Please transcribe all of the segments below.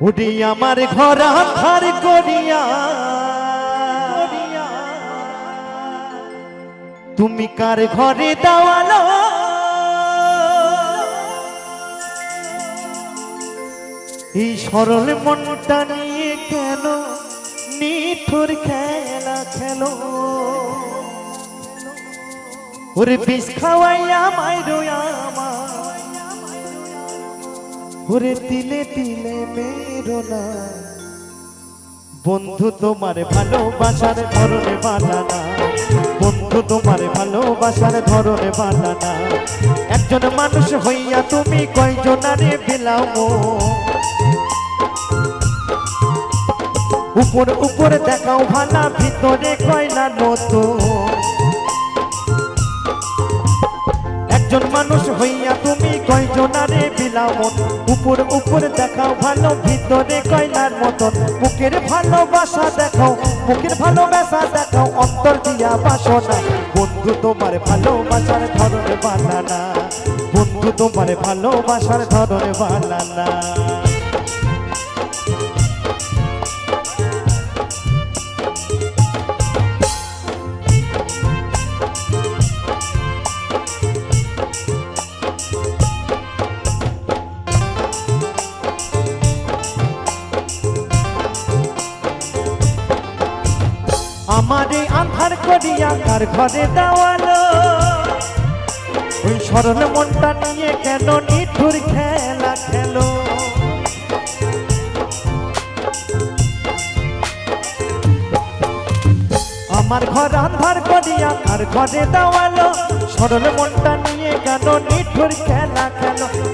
Woody আমার ঘর আধার করিয়া। তুমি কার ঘরে দাওয়ালো? এই সরল মনটা নিয়ে কেন নিঠুর খেলা খেলো? ওরে বিষ খাওয়াইয়া মাইরো আমার ওরে তিলে তিলে মেরো না বন্ধু তোমার ভালোবাসার ধরনে বানানা বন্ধু তোমার ভালোবাসার ধরনে বানানা একজন মানুষ হইয়া তুমি কয়জনারে বিলাও উপর উপরে দেখাও ভালা, ভিতরে কয়লা নতুন। কয়জনারে বিলামন উপর উপর দেখাও ভালো, ভিতরে কয়লার মতন। বুকের ভালোবাসা দেখাও, বুকের ভালোবাসা দেখাও, অন্তর দিয়া বাসনা। বন্ধু তোমার ভালোবাসার ধরনে বানানা। বন্ধু তোমার ভালোবাসার ধরনে বানানা। আমারে আধার করিয়া কার ঘরে দেওয়ালো? ওই সরল মনটা নিয়ে কেন নিঠুর খেলা খেলো? আমার ঘর আধার করিয়া কার ঘরে দেওয়ালো? সরল মনটা নিয়ে কেন নিঠুর খেলা খেলো?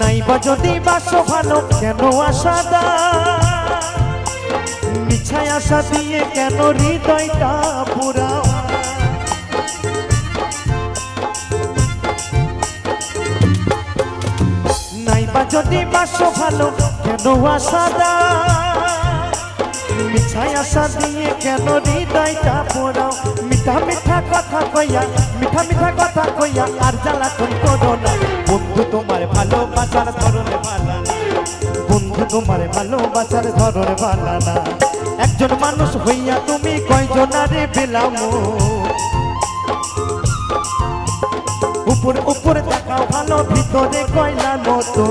নাইবা যদি বাসো ভালো কেন আশা দা? মিছায় আশা দিয়ে কেন হৃদয়টা পুরাও নাইবা যদি বাসো ভালো কেন আশা দা? মিছায় আশা দিয়ে কেন হৃদয়টা পোড়াও মিঠা মিঠা কথা কইয়া, মিঠা মিঠা কথা কইয়া আর জ্বালা তুই করো না। তুমি কয়জনারে বেলামো? উপরে উপরে থাকা ভালো ভিতরে কয়লা মতো?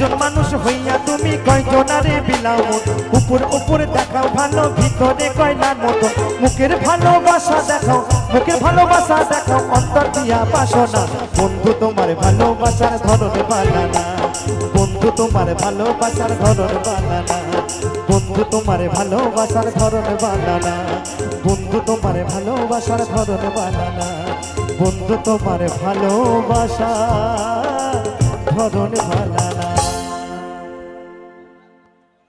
একজন মানুষ হইয়া তুমি কয়জনারে বিলাও উপর উপর দেখাও ভালো, ভিতরে কয়লার মতো। মুখের ভালোবাসা দেখাও, মুখের ভালোবাসা দেখাও, অন্তর দিয়া বাসনা। বন্ধু, তোমার ভালোবাসার ধরনে বানানা। বন্ধু, তোমার ভালোবাসার ধরনে বানানা। বন্ধু, তোমার ভালোবাসার ধরনে বানানা। বন্ধু, তোমার ভালোবাসার ধরনে বানানা। বন্ধু, তোমার ভালোবাসা ধরনে বানানা।